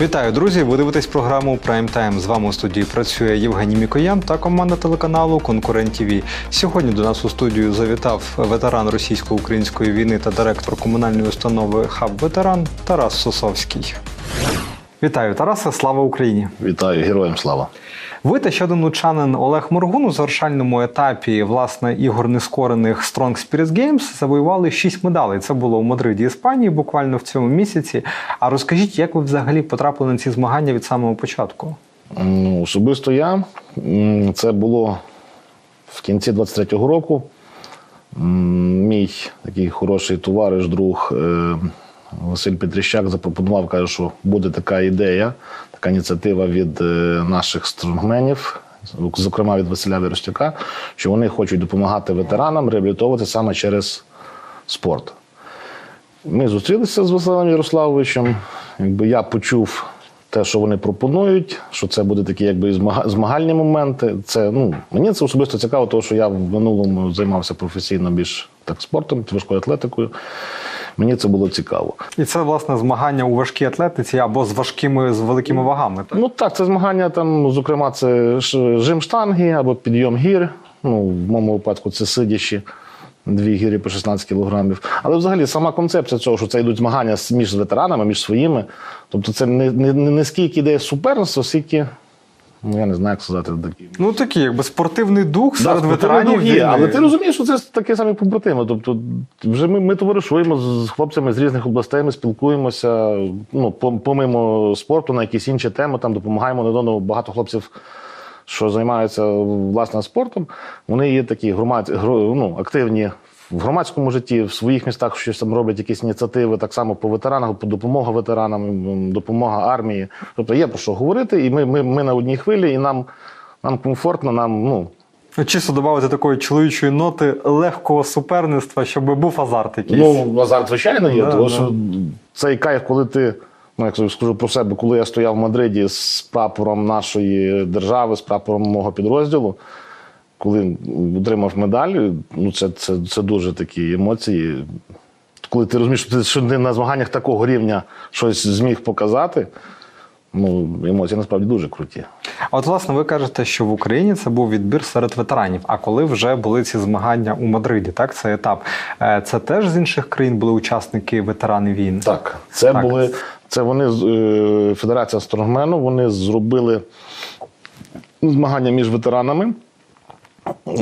Вітаю, друзі! Ви дивитесь програму Prime Time. З вами у студії працює Євгеній Мікоян та команда телеканалу Конкурент ТВ. Сьогодні до нас у студію завітав ветеран російсько-української війни та директор комунальної установи Хаб Ветеран Тарас Сосовський. Вітаю, Тарасе! Слава Україні! Вітаю, героям слава. Ви та ще один лучанин Олег Моргун у завершальному етапі власне ігор нескорених Strong Spirits Games завоювали шість медалей. Це було у Мадриді, Іспанії, буквально в цьому місяці. А розкажіть, як ви взагалі потрапили на ці змагання від самого початку? Ну, особисто я. Це було в кінці 23-го року. Мій такий хороший товариш, друг е, Василь Петріщак запропонував, каже, що буде така ідея, така ініціатива від е, наших стронгменів, зокрема від Василя Віростюка, що вони хочуть допомагати ветеранам реабілітовувати саме через спорт. Ми зустрілися з Василем Ярославовичем. Якби я почув те, що вони пропонують, що це буде такі якби змагальні моменти. Це ну мені це особисто цікаво, тому що я в минулому займався професійно більш так спортом, важкою атлетикою. Мені це було цікаво. І це власне змагання у важкій атлетиці або з важкими з великими вагами. Так? Ну так, це змагання там, зокрема, це жим штанги або підйом гір. Ну, в моєму випадку це сидячі. Дві гірі по 16 кілограмів. Але взагалі сама концепція цього, що це йдуть змагання між ветеранами, між своїми. Тобто це не, не, не, скільки йде суперництво, скільки, ну я не знаю, як сказати, такі. Ну такий, якби спортивний дух Да, серед ветеранів. є, але ти розумієш, що це такі самі побратими. Тобто, вже ми, ми товаришуємо з хлопцями з різних областей, ми спілкуємося. Ну, помимо спорту на якісь інші теми, там допомагаємо один одному. Багато хлопців, що займаються власне спортом, вони є такі громад, ну, активні. В громадському житті, в своїх містах щось там роблять якісь ініціативи, так само по ветеранах, по допомога ветеранам, допомога армії. Тобто є про що говорити, і ми, ми, ми на одній хвилі, і нам, нам комфортно, нам ну, Чисто додати такої чоловічої ноти легкого суперництва, щоб був азарт якийсь. Ну, азарт, звичайно, є. Да, тому да. що цей кайф, коли ти, ну як скажу про себе, коли я стояв в Мадриді з прапором нашої держави, з прапором мого підрозділу, коли отримав медаль, ну це, це, це дуже такі емоції. Коли ти розумієш, що ти що на змаганнях такого рівня щось зміг показати, ну, емоції насправді дуже круті. А от, власне, ви кажете, що в Україні це був відбір серед ветеранів. А коли вже були ці змагання у Мадриді, так цей етап, е, це теж з інших країн були учасники ветерани війн. Так, це Так. були це вони е, Федерація Стронгмену. Вони зробили змагання між ветеранами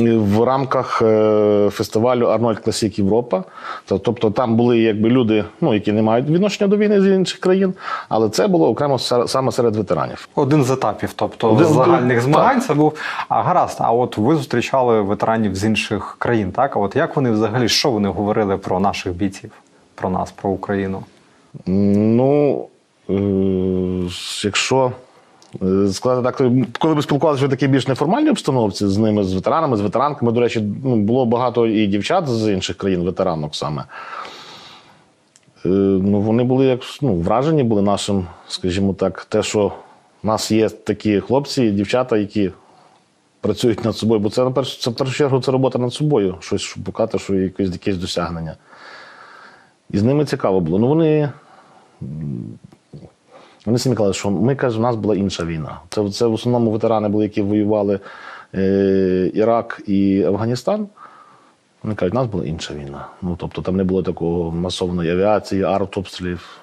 в рамках е, фестивалю Арнольд Класік Європа. Тобто там були якби люди, ну які не мають відношення до війни з інших країн, але це було окремо саме серед ветеранів. Один з етапів, тобто Один загальних так. змагань, це був а гаразд. А от ви зустрічали ветеранів з інших країн, так? А от як вони взагалі що вони говорили про наших бійців, про нас, про Україну? Ну, е, якщо сказати так, коли ми спілкувалися в такій більш неформальній обстановці з ними, з ветеранами, з ветеранками, до речі, ну, було багато і дівчат з інших країн, ветеранок саме. Е, Ну, вони були як ну, вражені були нашим, скажімо так, те, що в нас є такі хлопці і дівчата, які працюють над собою. Бо це, на першу, це в першу чергу це робота над собою, щось шукати, що якесь, якесь досягнення. І з ними цікаво було. Ну, вони вони самі казали, що ми каже, у нас була інша війна. Це, це в основному ветерани були, які воювали е, Ірак і Афганістан. Вони кажуть, у нас була інша війна. Ну, тобто там не було такого масовної авіації, артобстрілів.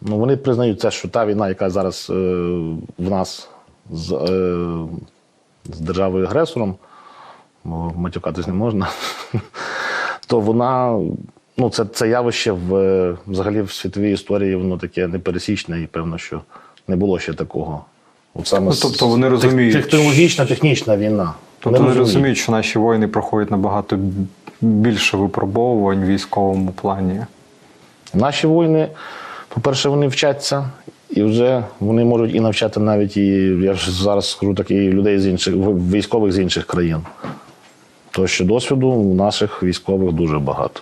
Ну, вони признають це, що та війна, яка зараз е, в нас з, е, з державою-агресором, бо матюкатись не можна, то вона. Ну, це, це явище в, е, взагалі в світовій історії, воно таке непересічне, і певно, що не було ще такого. От саме Ну, тобто вони розуміють, Технологічна, технічна війна. Тобто вони розуміють, що наші воїни проходять набагато більше випробовувань в військовому плані. Наші воїни, по-перше, вони вчаться, і вже вони можуть і навчати навіть і я ж зараз скажу так, і людей з інших військових з інших країн. То що досвіду у наших військових дуже багато.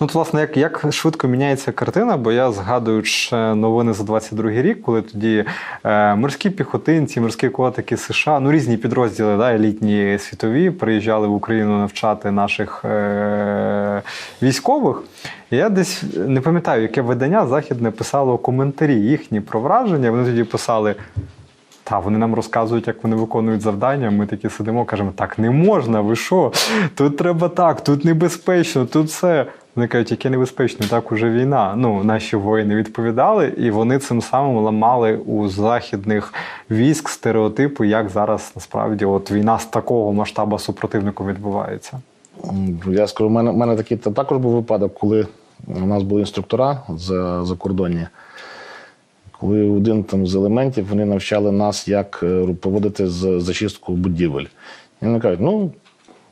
Ну, от, власне, як, як швидко міняється картина, бо я згадую ще новини за 22-й рік, коли тоді е, морські піхотинці, морські котики США, ну різні підрозділи, да, елітні світові, приїжджали в Україну навчати наших е, військових. Я десь не пам'ятаю, яке видання західне писало коментарі їхні про враження. Вони тоді писали. Та вони нам розказують, як вони виконують завдання. Ми такі сидимо, кажемо, так не можна, ви що? Тут треба так, тут небезпечно, тут все. Вони кажуть, яке небезпечно, так уже війна. Ну, наші воїни відповідали, і вони цим самим ламали у західних військ стереотипи, як зараз насправді от війна з такого масштабу супротивнику відбувається. Я скажу, в мене, в мене такий також був випадок, коли у нас були інструктора за, закордонні. Коли один там з елементів вони навчали нас, як е, проводити зачистку будівель. І вони кажуть, ну,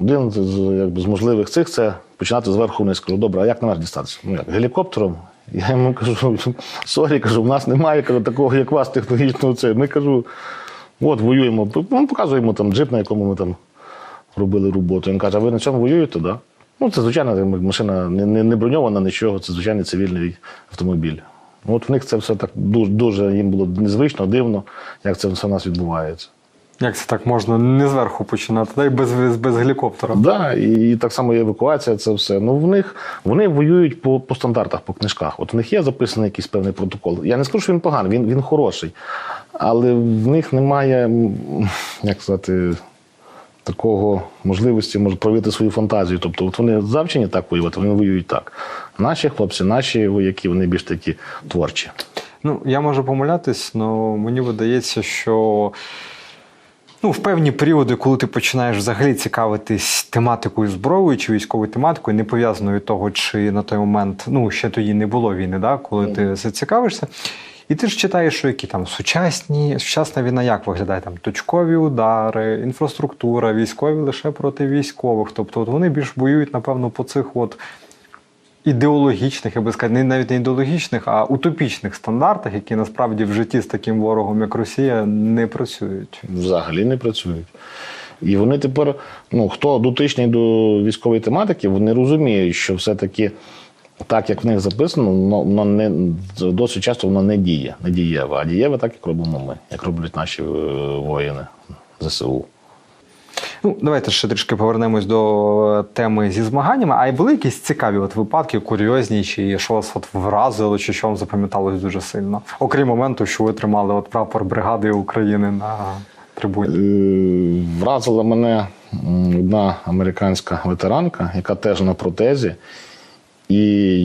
один з- якби, з можливих цих це починати зверху вниз. Кажу, добре, а як наверх дістатися? Ну як, гелікоптером? Я йому кажу, сорі, кажу, в нас немає кажу, такого, як вас, технологічного це. Ми кажу, от воюємо. Ми показуємо там джип, на якому ми там робили роботу. Він каже, а ви на цьому воюєте, да? Ну, це звичайна машина не, не, не броньована, нічого, це звичайний цивільний автомобіль. От в них це все так дуже, дуже їм було незвично, дивно, як це все у нас відбувається. Як це так можна не зверху починати, та й без, без гелікоптера? Да, і, і так само є евакуація, це все. Ну, в них вони воюють по, по стандартах, по книжках. От в них є записаний якийсь певний протокол. Я не скажу, що він поганий, він, він хороший. Але в них немає, як сказати, такого можливості може проявити свою фантазію. Тобто, от вони завчені так воювати, вони воюють так. Наші хлопці, наші вояки, вони більш такі творчі. Ну, я можу помилятись, але мені видається, що ну, в певні періоди, коли ти починаєш взагалі цікавитись тематикою зброї чи військовою тематикою, не пов'язаною того, чи на той момент ну, ще тоді не було війни, да, коли ти зацікавишся. І ти ж читаєш, що які там сучасні, сучасна війна як виглядає? Там точкові удари, інфраструктура, військові лише проти військових. Тобто от вони більш воюють, напевно, по цих от ідеологічних, я би сказав, навіть не ідеологічних, а утопічних стандартах, які насправді в житті з таким ворогом, як Росія, не працюють. взагалі не працюють. І вони тепер, ну хто дотичний до військової тематики, вони розуміють, що все-таки так, як в них записано, воно не досить часто воно не діє, не дієве. А дієве так, як робимо ми, як роблять наші е, воїни ЗСУ. Ну, давайте ще трішки повернемось до теми зі змаганнями. А й були якісь цікаві от випадки, курйозні, чи що вас от вразило, чи що вам запам'яталось дуже сильно? Окрім моменту, що ви тримали от прапор бригади України на трибуні. Е, Вразила мене одна американська ветеранка, яка теж на протезі. І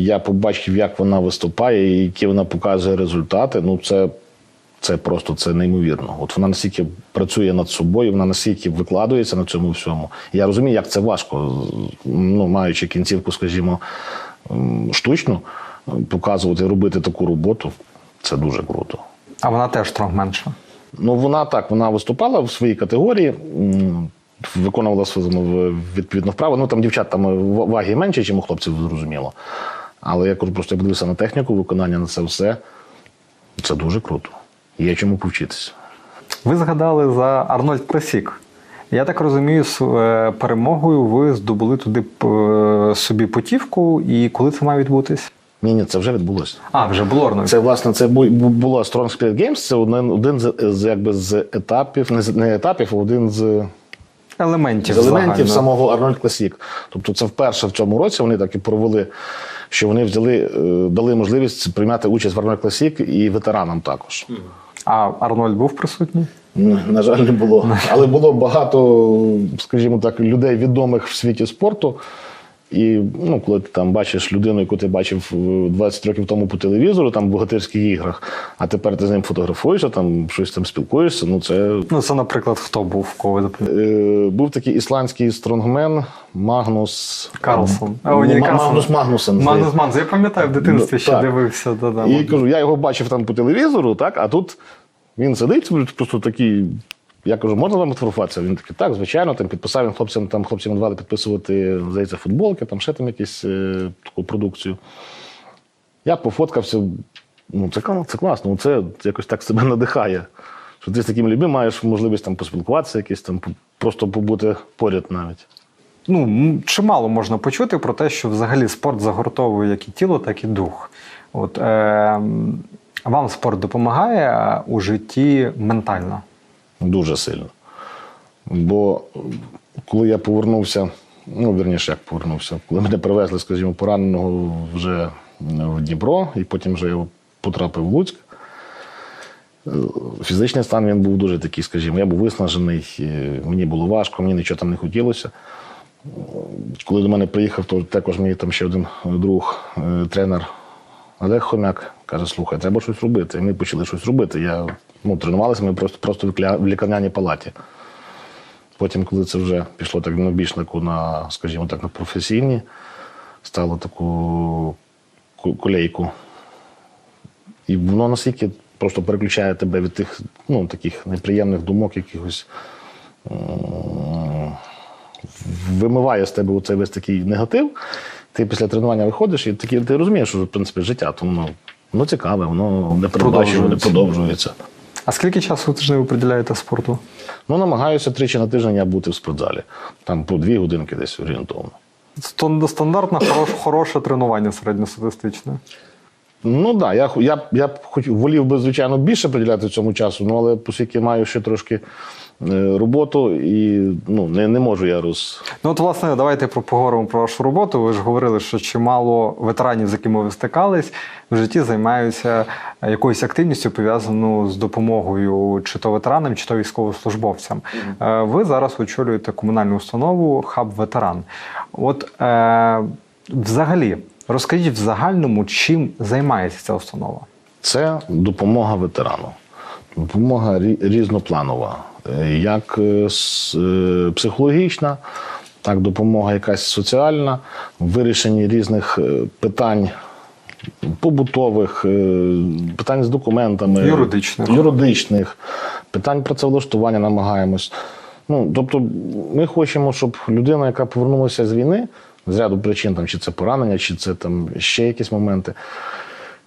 я побачив, як вона виступає, і які вона показує результати. Ну, це, це просто це неймовірно. От вона настільки працює над собою, вона настільки викладується на цьому всьому. Я розумію, як це важко, ну, маючи кінцівку, скажімо, штучну, показувати, робити таку роботу. Це дуже круто. А вона теж стронгменша. Ну, вона так, вона виступала в своїй категорії, виконувала свою ну, вправу. Ну там дівчат там ваги менше, ніж у хлопців, зрозуміло. Але я кажу, просто я подивився на техніку виконання на це все. Це дуже круто. Є чому повчитися. Ви згадали за Арнольд Класік. Я так розумію, з е, перемогою ви здобули туди е, собі путівку, і коли це має відбутись? Ні, ні, це вже відбулося. А, вже було Арнольд. Це власне це бу- бу- було Strong Spirit Games, це один, один з, з, якби, з етапів, не, з- не етапів, а один з елементів. з елементів самого Арнольд Класік. Тобто, це вперше в цьому році вони так і провели, що вони взяли, е, дали можливість прийняти участь в Арнольд Класік і ветеранам також. А Арнольд був присутній? На жаль, не було. Але було багато, скажімо так, людей відомих в світі спорту. І ну, коли ти там бачиш людину, яку ти бачив е, 20 років тому по телевізору, там в богатирських іграх, а тепер ти з ним фотографуєшся, там щось там спілкуєшся. Ну це Ну, це, наприклад, хто був, кого? Е, був такий ісландський стронгмен Магнус Карлсон. А, ні, Карлсон. Магнус Магнусен. Манус здається. Я пам'ятаю, в дитинстві Ну, ще так. дивився. Да, да, І кажу, я його бачив там по телевізору, так, а тут він сидить, просто такий. Я кажу, можна вам фотографуватися? Він такий, так, звичайно, там підписав він хлопцям, там хлопцям надавали підписувати, здається, футболки, там ще там якісь е, таку продукцію. Я пофоткався. Ну, це, це класно, це якось так себе надихає. Що ти з такими людьми маєш можливість там поспілкуватися, якісь там просто побути поряд навіть. ну, чимало можна почути про те, що взагалі спорт загортовує як і тіло, так і дух. От, е, м, вам спорт допомагає у житті ментально? Дуже сильно. Бо коли я повернувся Ну, вірніше, як повернувся. Коли мене привезли, скажімо, пораненого вже в Дніпро, і потім вже я потрапив в Луцьк. Е, Фізичний стан він був дуже такий, скажімо, я був виснажений, мені було важко, мені нічого там не хотілося. Коли до мене приїхав, то також мій там ще один друг, е, тренер Олег Хомяк, каже: слухай, треба щось робити. І ми почали щось робити. Я, ну, тренувалися ми просто, просто в лікарняній палаті. Потім, коли це вже пішло так на більш на, скажімо так, на професійні, стало таку колейку. І воно настільки просто переключає тебе від тих ну, таких неприємних думок, якихось вимиває з тебе оцей весь такий негатив. Ти після тренування виходиш і такі, ти розумієш, що в принципі життя, то воно, воно цікаве, воно не передбачуване, Продовжується. продовжується. А скільки часу в тиждень ви приділяєте спорту? Ну, намагаюся тричі на тиждень я бути в спортзалі. Там по дві годинки десь орієнтовно. Стан- Стандартне хорош, хороше тренування середньостатистичне. Ну так, да, я, я, я б хоч волів би, звичайно, більше приділяти цьому часу, ну але оскільки маю ще трошки роботу і ну, не, не можу я роз. Ну от, власне, давайте поговоримо про вашу роботу. Ви ж говорили, що чимало ветеранів, з якими ви стикались, в житті займаються е, якоюсь активністю, пов'язаною з допомогою чи то ветеранам, чи то військовослужбовцям. Е, Ви зараз очолюєте комунальну установу Хаб Ветеран. От е, взагалі, розкажіть в загальному, чим займається ця установа? Це допомога ветерану. Допомога різнопланова, Е, як е, е, психологічна, так допомога якась соціальна в вирішенні різних е, питань. Побутових, питань з документами, Юридичних. юридичних, питань працевлаштування намагаємось. Ну, тобто, ми хочемо, щоб людина, яка повернулася з війни, з ряду причин, там, чи це поранення, чи це там ще якісь моменти,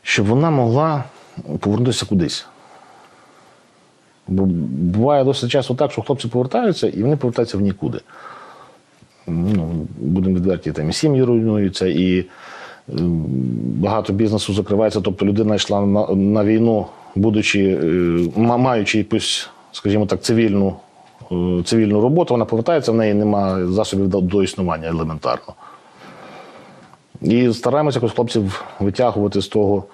щоб вона могла повернутися кудись. Бо буває досить часто так, що хлопці повертаються і вони повертаються в нікуди. Ну, будемо відверті, там і сім'ї руйнуються, і е, багато бізнесу закривається. Тобто людина йшла на, на війну, будучи, е, маючи якусь, скажімо так, цивільну, е, цивільну роботу, вона повертається, в неї немає засобів до, існування елементарно. І стараємося хлопців витягувати з того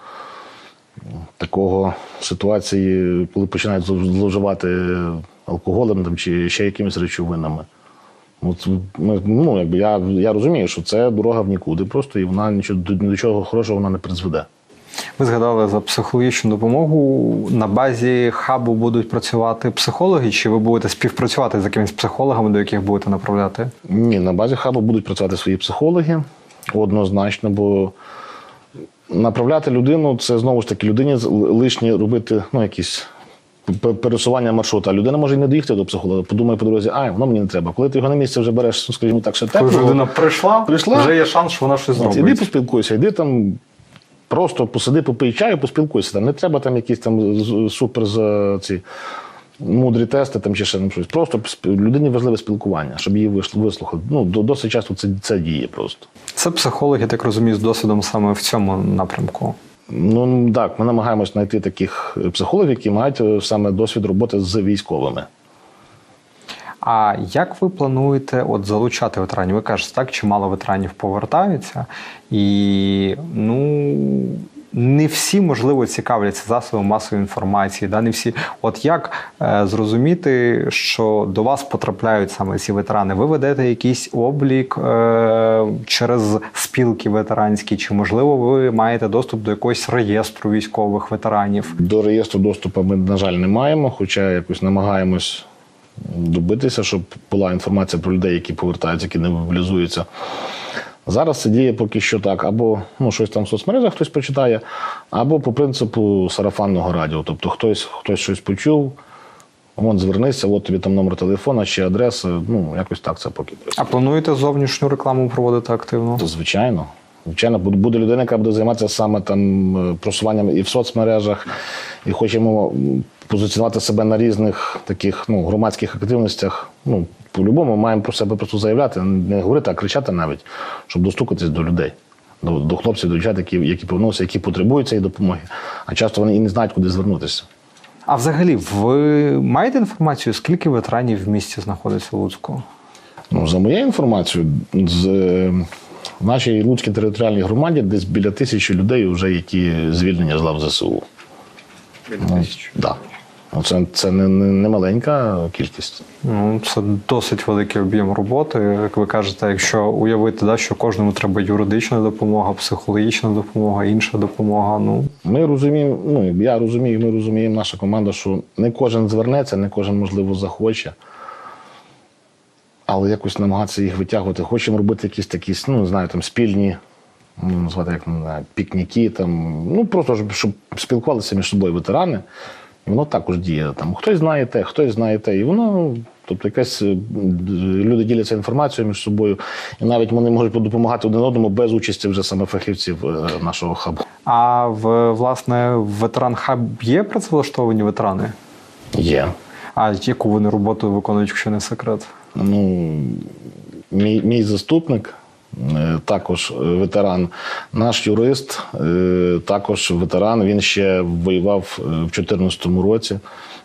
такого ситуації, коли починають зловживати алкоголем там, чи ще якимись речовинами. От, ну, якби я, я розумію, що це дорога в нікуди просто, і вона нічого, до, до чого хорошого вона не призведе. Ви згадали за психологічну допомогу. На базі хабу будуть працювати психологи, чи ви будете співпрацювати з якимись психологами, до яких будете направляти? Ні, на базі хабу будуть працювати свої психологи однозначно, бо направляти людину це знову ж таки людині лишні робити ну, якісь пересування маршрута. А людина може і не доїхати до психолога, подумає по дорозі, а воно мені не треба. Коли ти його на місце вже береш, ну, скажімо так, ще Коли тепло, людина прийшла, Прийшла. вже є шанс, що вона щось От, Іди поспілкуйся, іди там. Просто посиди, попий чаю, поспілкуйся. Там не треба там якісь там супер за ці мудрі тести там чи ще там щось. Просто людині важливе спілкування, щоб її вислухали. Ну, досить часто це, це діє просто. Це психологи, я так розумію, з досвідом саме в цьому напрямку. Ну так, ми намагаємось знайти таких е, психологів, які мають е, саме досвід роботи з військовими. А як ви плануєте от залучати ветеранів? Ви кажете, так чимало ветеранів повертаються, і ну не всі можливо цікавляться засобами масової інформації. Да? Не всі, от як е, зрозуміти, що до вас потрапляють саме ці ветерани? Ви ведете якийсь облік е, через спілки ветеранські, чи можливо ви маєте доступ до якогось реєстру військових ветеранів? До реєстру доступу ми, на жаль, не маємо, хоча якось намагаємось добитися, щоб була інформація про людей, які повертаються, які не мобілізуються. Зараз це діє поки що так, або ну, щось там в соцмережах хтось почитає, або по принципу сарафанного радіо. Тобто хтось, хтось щось почув, вон звернися, от тобі там номер телефона чи адреса. Ну, якось так це поки. А плануєте зовнішню рекламу проводити активно? То, звичайно. Звичайно, буде- людина, яка буде займатися саме там е, просуванням і в соцмережах, і хочемо позиціонувати себе на різних таких ну, громадських активностях. Ну, по-любому маємо про себе просто заявляти, не говорити, а кричати навіть, щоб достукатись до людей, до, до хлопців, до дівчат, які, які повернулися, які потребують цієї допомоги. А часто вони і не знають, куди звернутися. А взагалі, ви маєте інформацію, скільки ветеранів в місті знаходиться в Луцьку? Ну, за моєю інформацією, з, е, в нашій Луцькій територіальній громаді десь біля тисячі людей, вже які звільнені з лав ЗСУ. Біля Ну, да. Ну, Це, це не, не, не маленька кількість. Ну, це досить великий об'єм роботи. Як ви кажете, якщо уявити, да, що кожному треба юридична допомога, психологічна допомога, інша допомога. Ну Ми розуміємо, ну я розумію, ми розуміємо, наша команда, що не кожен звернеться, не кожен, можливо, захоче. Але якось намагатися їх витягувати. Хочемо робити якісь такі, ну, не знаю, там спільні, ну, назвати як пікніки, там, ну просто щоб, щоб спілкувалися між собою ветерани. І воно також діє. Там хтось знає те, хтось знає те. І воно, тобто, якась е, люди діляться інформацією між собою, і навіть вони можуть допомагати один одному без участі вже саме фахівців е, нашого хабу. а в власне в ветеран хаб є працевлаштовані ветерани? Є. А яку вони роботу виконують, якщо не секрет? Ну, мій, мій заступник, також е, ветеран, наш юрист, е, також ветеран. Він ще воював е, в 2014 році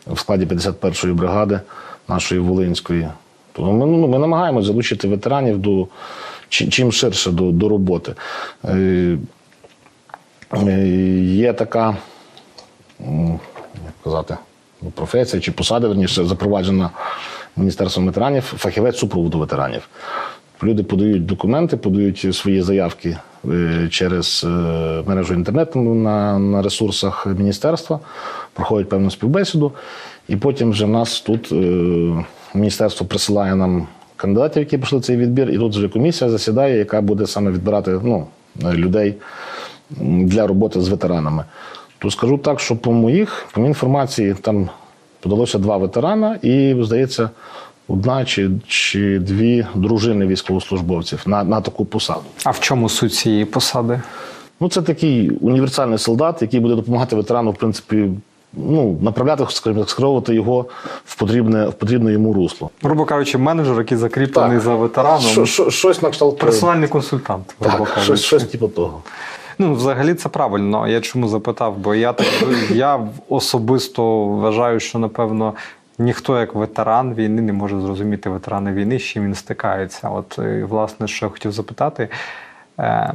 в складі 51-ї бригади нашої Волинської. Тому ми, ну, ми намагаємося залучити ветеранів до чим ширше до, до роботи. Е, е, Є така як казати, ну, професія чи посада, верніше, запроваджена Міністерством ветеранів, фахівець супроводу ветеранів. Люди подають документи, подають свої заявки е, через е, мережу інтернету на, на ресурсах міністерства, проходять певну співбесіду, і потім вже в нас тут е, міністерство присилає нам кандидатів, які пройшли цей відбір, і тут вже комісія засідає, яка буде саме відбирати ну, людей для роботи з ветеранами. То скажу так, що по моїх, по моїй інформації, там подалося два ветерана, і, здається, одна чи, чи дві дружини військовослужбовців на, на таку посаду. А в чому суть цієї посади? Ну, це такий універсальний солдат, який буде допомагати ветерану, в принципі, ну, направляти, скажімо так, скеровувати його в потрібне, в потрібне йому русло. Грубо кажучи, менеджер, який закріплений Так. за ветераном, Що, що, щось на кшталт. персональний консультант. грубо Так, кажучи. щось, щось типу того. Ну, взагалі це правильно. Я чому запитав? Бо я так я особисто вважаю, що напевно ніхто як ветеран війни не може зрозуміти ветерана війни, з чим він стикається. От і, власне, що я хотів запитати. Е,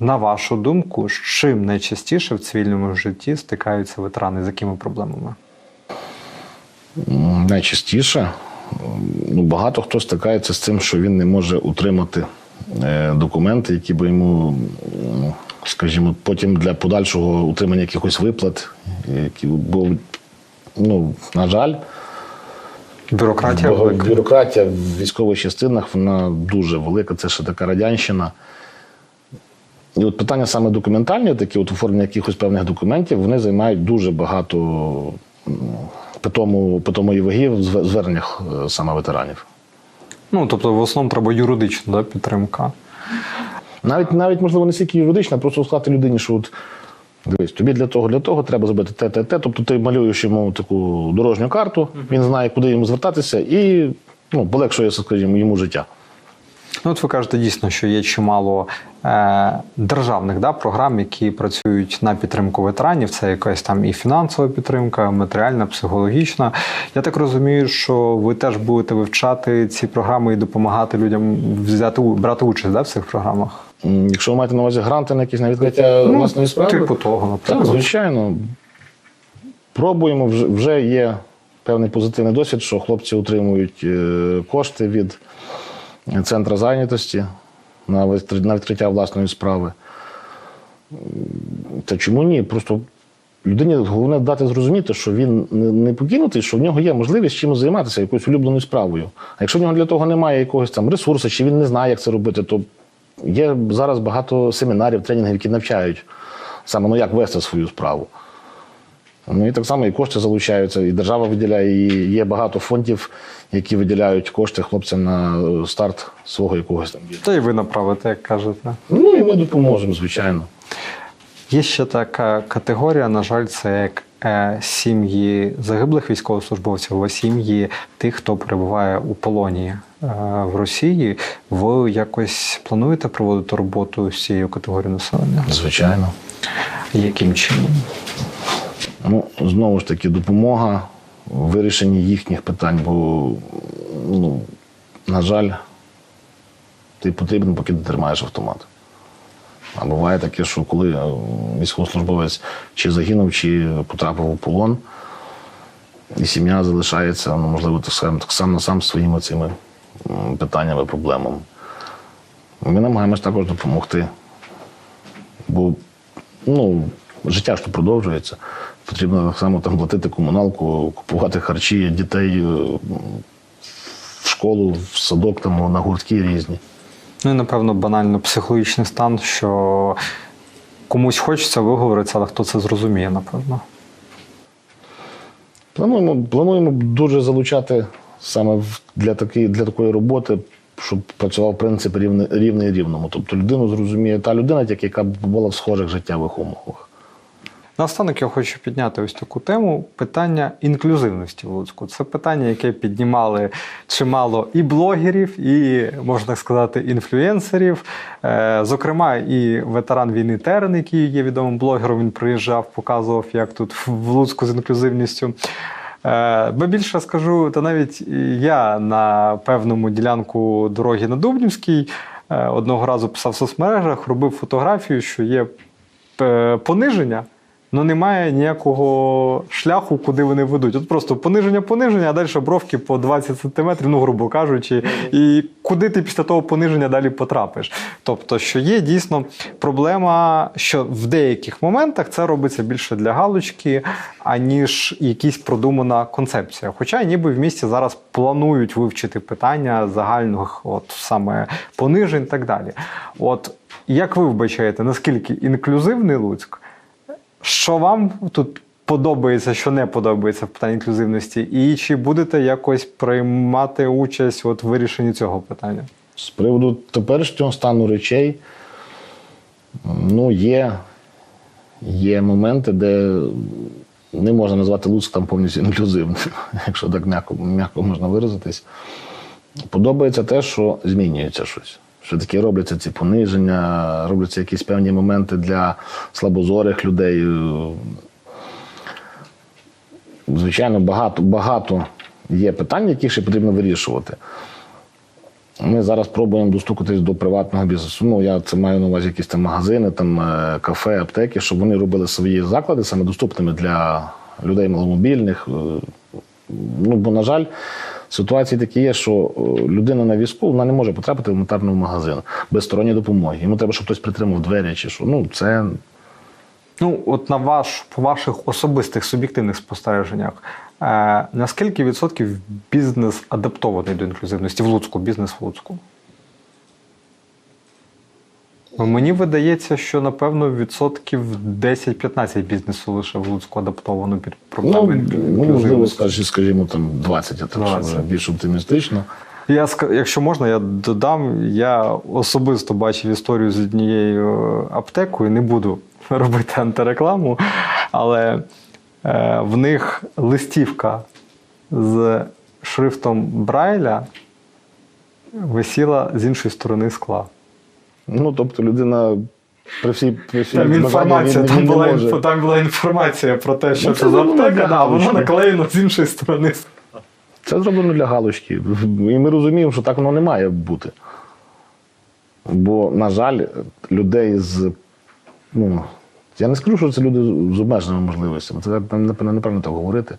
на вашу думку, з чим найчастіше в цивільному житті стикаються ветерани? З якими проблемами? Найчастіше ну, багато хто стикається з тим, що він не може утримати е, документи, які би йому, скажімо, потім для подальшого утримання якихось виплат, які, бо, ну, на жаль, Бюрократія бо велика. бюрократія в військових частинах вона дуже велика, це ще така радянщина. І от питання саме документальні, такі от оформлення якихось певних документів, вони займають дуже багато питому, питомої ваги в зверненнях е, саме ветеранів. Ну тобто, в основному треба юридична да, підтримка. Навіть, навіть можливо, не стільки юридично, а просто сказати людині, що от дивись, тобі для того, для того треба зробити те, те, те. Тобто ти малюєш йому таку дорожню карту, він знає, куди йому звертатися, і ну, полегшує, скажімо, йому життя. Ну, от ви кажете дійсно, що є чимало е, державних да, програм, які працюють на підтримку ветеранів. Це якась там і фінансова підтримка, матеріальна, психологічна. Я так розумію, що ви теж будете вивчати ці програми і допомагати людям взяти брати участь да, в цих програмах. Якщо ви маєте на увазі гранти на якісь на відкриття власної справи, типу того, так, звичайно. Пробуємо, вже, вже є певний позитивний досвід, що хлопці отримують е, кошти від центру зайнятості на відкри- на відкриття власної справи. Та чому ні? Просто людині головне дати зрозуміти, що він не- не покинутий, що в нього є можливість чимось займатися, якоюсь улюбленою справою. А якщо в нього для того немає якогось там ресурсу, чи він не знає, як це робити, то є зараз багато семінарів, тренінгів, які навчають саме ну, як вести свою справу. Ну і так само і кошти залучаються, і держава виділяє, і є багато фондів, які виділяють кошти хлопцям на е, старт свого якогось там бізнесу. Та й ви направите, як кажете. Ну і ми допоможемо, звичайно. Є ще така категорія, на жаль, це як сім'ї загиблих військовослужбовців, сім'ї тих, хто перебуває у полоні е, в Росії. Ви якось плануєте проводити роботу з цією категорією населення? Звичайно. Яким чином? Ну, знову ж таки, допомога в вирішенні їхніх питань, бо, ну, на жаль, ти потрібен, поки ти тримаєш автомат. А буває таке, що коли е, військовослужбовець чи загинув, чи потрапив у полон, і сім'я залишається, ну, можливо, так само, так само сам своїми цими питаннями, проблемами. Ми намагаємось також допомогти. Бо ну, життя ж то продовжується. Потрібно так само там платити комуналку, купувати харчі, дітей е, в школу, в садок, там, на гуртки різні. Ну і напевно банально психологічний стан, що комусь хочеться виговоритися, але хто це зрозуміє, напевно. Плануємо, плануємо дуже залучати саме для, такі, для такої роботи, щоб працював принцип рівний, рівний рівному. Тобто людину зрозуміє та людина, яка була в схожих життєвих умовах. Наостанок я хочу підняти ось таку тему питання інклюзивності в Луцьку. Це питання, яке піднімали чимало і блогерів, і, можна сказати, інфлюенсерів. Е, Зокрема, і ветеран війни Терен, який є відомим блогером, він приїжджав, показував, як тут в Луцьку з інклюзивністю. Е, Бо більше скажу, та навіть я на певному ділянку дороги на Дубнівській е, одного разу писав в соцмережах, робив фотографію, що є пониження, але немає ніякого шляху, куди вони ведуть. От просто пониження, пониження, а далі бровки по 20 сантиметрів, ну, грубо кажучи, і куди ти після того пониження далі потрапиш. Тобто, що є дійсно проблема, що в деяких моментах це робиться більше для галочки, аніж якась продумана концепція. Хоча ніби в місті зараз планують вивчити питання загальних, от саме понижень так далі. От як ви вбачаєте, наскільки інклюзивний Луцьк? Що вам тут подобається, що не подобається в питанні інклюзивності, і чи будете якось приймати участь от в вирішенні цього питання? З приводу теперішнього стану речей, ну, є, є моменти, де не можна назвати Луцьк там повністю інклюзивним, якщо так м'яко, можна виразитись. Подобається те, що змінюється щось. Що таки робляться ці пониження, робляться якісь певні моменти для слабозорих людей. Звичайно, багато, багато є питань, які ще потрібно вирішувати. Ми зараз пробуємо достукатись до приватного бізнесу. Ну, я це маю на увазі якісь там магазини, там е, кафе, аптеки, щоб вони робили свої заклади саме доступними для людей маломобільних. Е, Ну, бо, на жаль, ситуації такі є, що е, людина на візку вона не може потрапити в елементарний магазин без сторонньої допомоги. Йому треба, щоб хтось притримав двері чи що. Ну, це Ну, от на ваш, по ваших особистих суб'єктивних спостереженнях, е, наскільки відсотків бізнес адаптований до інклюзивності в Луцьку, бізнес в Луцьку? Ну, Мені видається, що напевно відсотків 10-15 бізнесу лише в Луцьку адаптовано під ну, проблеми ну, можливо, інклюзивності. скажімо, там 20, а так, 20. щоб більш оптимістично. Я якщо можна, я додам. Я особисто бачив історію з однією аптекою. Не буду робити антирекламу, але е, в них листівка з шрифтом Брайля висіла з іншої сторони скла. Ну, тобто людина при всій при всій Там інформація, він- там він не була, там була інформація про те, що Ну, це, це за зроблено аптека, да, воно наклеєно з іншої сторони. Це зроблено для галочки. І ми розуміємо, що так воно не має бути. Бо, на жаль, людей з. Ну, я не скажу, що це люди з обмеженими можливостями. Це напевно неправильно так говорити.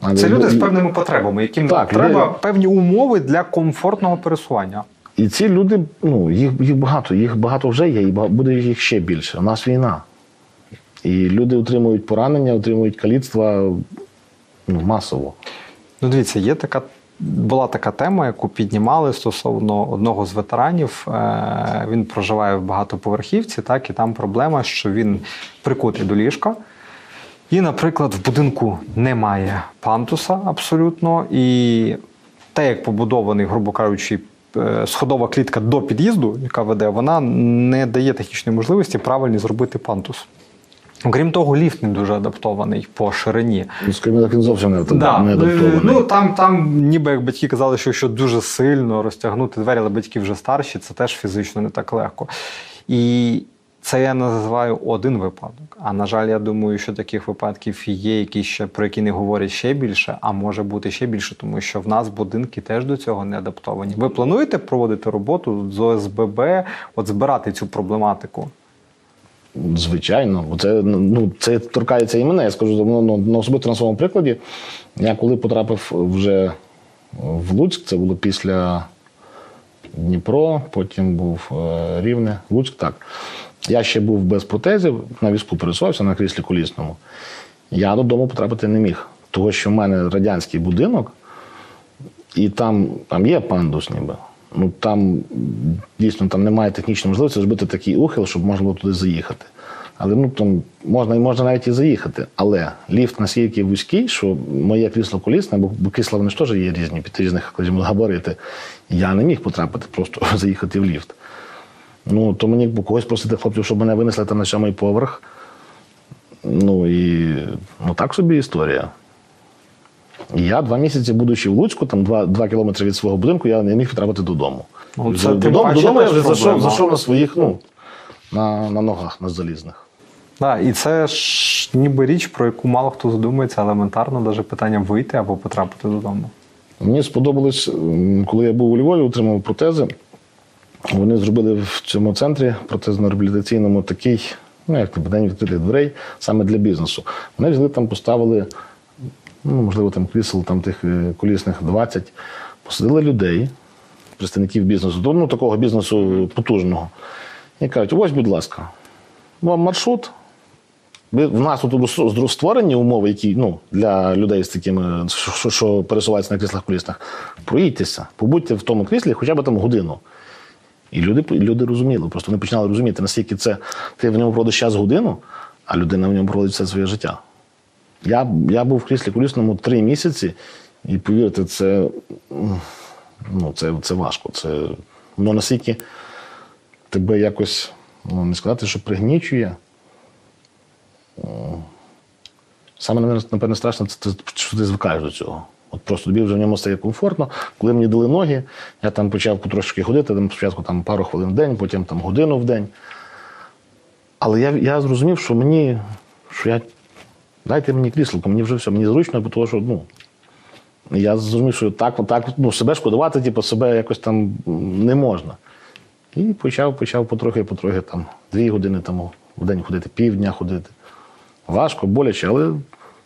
Але Це люди з певними потребами, яким Так, треба люди- певні умови для комфортного пересування. І ці люди, ну, їх, їх багато, їх багато вже є, і буде їх ще більше. У нас війна. І люди отримують поранення, отримують каліцтва ну, масово. Ну, дивіться, є така. Була така тема, яку піднімали стосовно одного з ветеранів. Е, Він проживає в багатоповерхівці, так, і там проблема, що він прикутий до ліжка. І, наприклад, в будинку немає пантуса абсолютно. І те, як побудований, грубо кажучи, сходова клітка до під'їзду, яка веде, вона не дає технічної можливості правильно зробити пантус. Окрім того, ліфт не дуже адаптований по ширині. Ну, Скажімо так, він зовсім не, Да. не адаптований. Ну там, там, ніби як батьки казали, що якщо дуже сильно розтягнути двері, але батьки вже старші, це теж фізично не так легко. І Це я називаю один випадок. А на жаль, я думаю, що таких випадків є, які ще про які не говорять ще більше, а може бути ще більше, тому що в нас будинки теж до цього не адаптовані. Ви плануєте проводити роботу з ОСББ, от збирати цю проблематику? Звичайно, це ну це торкається і мене. Я скажу ну, ну, на особисто на своєму прикладі. Я коли потрапив вже в Луцьк, це було після Дніпро, потім був е, Рівне, Луцьк. Так. Я ще був без протезів, на візку пересувався на кріслі колісному. Я додому потрапити не міг, тому що в мене радянський будинок, і там, там є пандус ніби. Ну там дійсно там немає технічної можливості зробити такий ухил, щоб можна було туди заїхати. Але ну там можна можна навіть і заїхати. Але ліфт настільки вузький, що моє крісло колісне, бо, бо крісла вони ж теж є різні, під різних габарити. Я не міг потрапити, просто заїхати в ліфт. Ну, то мені когось просити хлопців, щоб мене винесли там на сьомий поверх. Ну і ну так собі історія. Я два місяці, будучи в Луцьку, там два, два кілометри від свого будинку, я не міг потрапити додому. Ну, це додому, додому, я вже зайшов, зайшов на своїх, ну, на, на ногах, на залізних. Да, і це ж ніби річ, про яку мало хто задумується, елементарно, навіть питання вийти або потрапити додому. Мені сподобалось, коли я був у Львові, отримав протези. Вони зробили в цьому центрі протезно-реабілітаційному такий, ну як день відкритих дверей, саме для бізнесу. Вони взяли там, поставили, ну, можливо, там крісел там тих е, колісних 20, посадили людей, представників бізнесу, ну такого бізнесу потужного. І кажуть: ось, будь ласка, вам маршрут. Ви- В нас тут створені умови, які ну, для людей з такими, що, що пересуваються на кріслах колісних. Проїдьтеся, побудьте в тому кріслі хоча б там годину. І люди, люди розуміли, просто вони починали розуміти, наскільки це ти в ньому проводиш час годину, а людина в ньому проводить все своє життя. Я, я був в кріслі колісному три місяці, і повірте, це, ну, це, це важко. Це, воно настільки тебе якось, ну, не сказати, що пригнічує. Саме напевно страшно, це що ти звикаєш до цього. От просто тобі вже в ньому стає комфортно. Коли мені дали ноги, я там почав потрошки ходити, там спочатку там, пару хвилин в день, потім там годину в день. Але я, я зрозумів, що мені, що я. Дайте мені крісло, мені вже все, мені зручно, бо того, що ну. Я зрозумів, що так, так ну, себе шкодувати, типу, себе якось там не можна. І почав, почав потрохи, потрохи там дві години там в день ходити, півдня ходити. Важко, боляче, але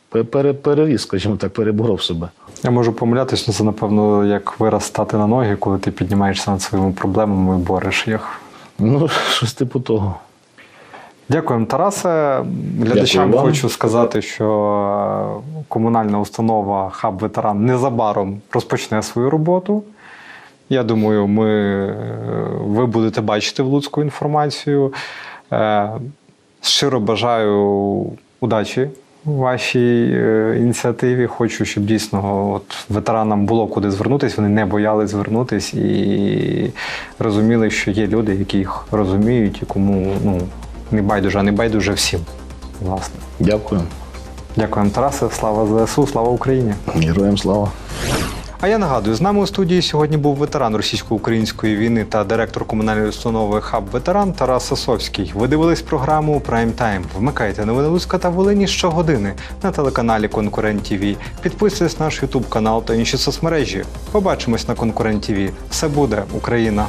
пе- переріс, скажімо так, переборов себе. Я можу помилятися, але це, напевно, як вираз стати на ноги, коли ти піднімаєшся над своїми проблемами і бореш їх. Ну, щось типу того. Дякуємо, Тарасе. Глядачам Дякую хочу сказати, що комунальна установа Хаб Ветеран незабаром розпочне свою роботу. Я думаю, ми, е, ви будете бачити в Луцьку інформацію. Е, Щиро бажаю удачі вашій е, ініціативі. Хочу, щоб дійсно от, ветеранам було куди звернутися, вони не боялись звернутись і розуміли, що є люди, які їх розуміють і кому ну, не байдуже, а не байдуже всім. Власне. Дякую. Дякуємо, Тарасе. Слава ЗСУ, слава Україні! Героям слава. А я нагадую, з нами у студії сьогодні був ветеран російсько-української війни та директор комунальної установи Хаб Ветеран Тарас Сосовський. Ви дивились програму Прайм Тайм. Вмикайте новини Луцька та Волині щогодини на телеканалі Конкурент ТВ. Підписуйтесь на наш Ютуб канал та інші соцмережі. Побачимось на Конкурент ТВ. Все буде Україна!